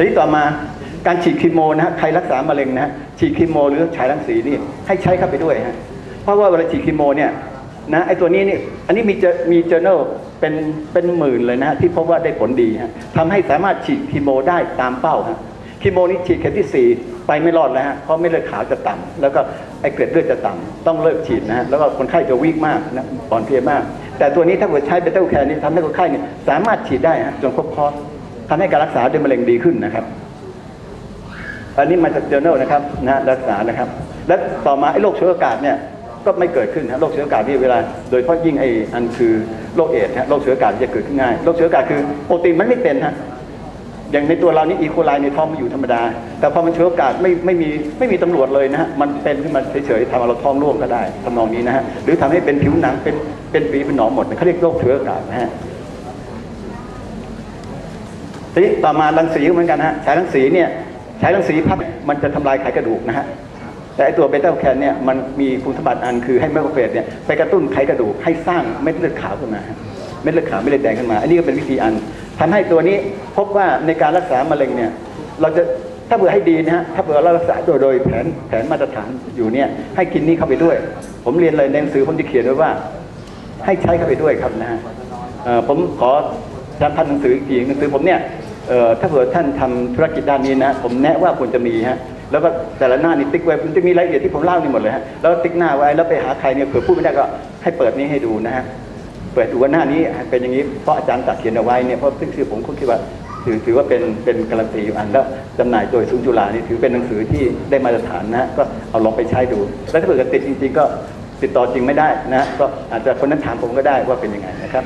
ทีนี้ต่อมาการฉีดคีโมนะฮะใครรักษามะเร็งนะฮะฉีดคีโมหรือฉายรังสีนี่ให้ใช้เข้าไปด้วยฮะเพราะว่าเวลาฉีดคีโมเนี่ยนะไอตัวนี้นี่อันนี้มีเจมีเจอ r n a l เป็นเป็นหมื่นเลยนะฮะที่พบว่าได้ผลดีฮะทำให้สามารถฉีดคีโมได้ตามเป้าฮะคีโมนี้ฉีดเข็มที่ 4 ไปไม่รอดแล้วฮะเพราะเม็ดเลือดขาวจะต่ำแล้วก็ไอเกล็ดเลือดจะต่ำต้องเลิกฉีดนะฮะแล้วก็คนไข้จะวิกมากนะอ่อนเพลียมาก แต่ตัวนี้ถ้าเกิดใช้เบต้าแคร์นี่ทำให้คนไข้เนี่ยสามารถฉีดได้ฮะจนครบคอร์ส ทำให้การรักษาด้วยมะเร็งดีขึ้นนะครับ อันนี้มาจากเจอ r n a l นะครับนะรักษานะครับ และต่อมาไอ้โรคเชื้ออากาศเนี่ยก็ไม่เกิดขึ้นนะโรคเชื้ออากาศที่เวลา โดยเฉพาะยิ่งไอ้อันคือโรคเอดส์ฮะโรคเชื้ออากาศจะเกิดขึ้นง่ายโรคเชื้ออากาศคือโปรตีนมันไม่เป็นฮะอย่างในตัวเรานี่อีโคไลในท้องมันอยู่ธรรมดา แต่พอมันเชื้ออากาศไม่ไม่มีไม่มีตำรวจเลยนะฮะมันเป็นขึ้นมาเฉยๆทำให้เราท้องร่วงก็ได้ทำนองนี้นะฮะหรือทำให้เป็นผิวหนังเป็นเป็นปีเป็นหนองหมดเขาเรียกโรคเชื้ออากาศนะฮะ ทีนี้ต่อมารังสีเหมือนกันนะฮะฉายรังสีเนี่ยฉายรังสีพัดมันจะทำลายไขกระดูกนะฮะแต่ไอตัวเบต้าแคนเนี่ยมันมีคุณสมบัติอันคือให้ไมโครเฟสเนี่ยไปกระตุ้นไขกระดูกให้สร้างเม็ดเลือดขาวขึ้นมาเม็ดเลือดขาวเม็ดเลือดแดงขึ้นมา อันนี้ก็เป็นวิธีอันทำให้ตัวนี้พบว่าในการรักษามะเร็งเนี่ยเราจะถ้าเผื่อให้ดีนะฮะถ้าเผื่อเรารักษาโดยโดยแผนแผนมาตรฐานอยู่เนี่ยให้กินนี่เข้าไปด้วย ผมเรียนเลยในหนังสือผมจะเขียนไว้ว่า ให้ใช้เข้าไปด้วยครับนะฮะผมขอจำพันหนังสืออีกหนังสือผมเนี่ยเอ่อ ถ้าเผื่อท่านทำธุรกิจด้านนี้นะผมแนะว่าควรจะมีฮะแล้วก็แต่ละหน้านี่ติ๊กไว้มันจะมีรายละเอียดที่ผมเล่านี่หมดเลยฮะแล้วติ๊กหน้าไว้แล้วไปหาใครเนี่ยเผื่อพูดไม่ได้ก็ให้เปิดนี้ให้ดูนะฮะเปิดดูว่าหน้านี้เป็นอย่างนี้เพราะอาจารย์ตัดเขียนเอาไว้เนี่ยเพราะซึ่งคือผมคิดว่าถือถือว่าเป็นเป็นการันตีอยู่อันแล้วจำหน่ายโดยศูนย์จุฬานี่ถือเป็นหนังสือที่ได้มาตรฐานนะก็เอาลองไปใช้ดู แล้วถ้าเผื่อติดจริง ๆ ก็ติดต่อจริงไม่ได้นะก็อาจจะคนนั้นถามผมก็ได้ว่าเป็นยังไงนะครับ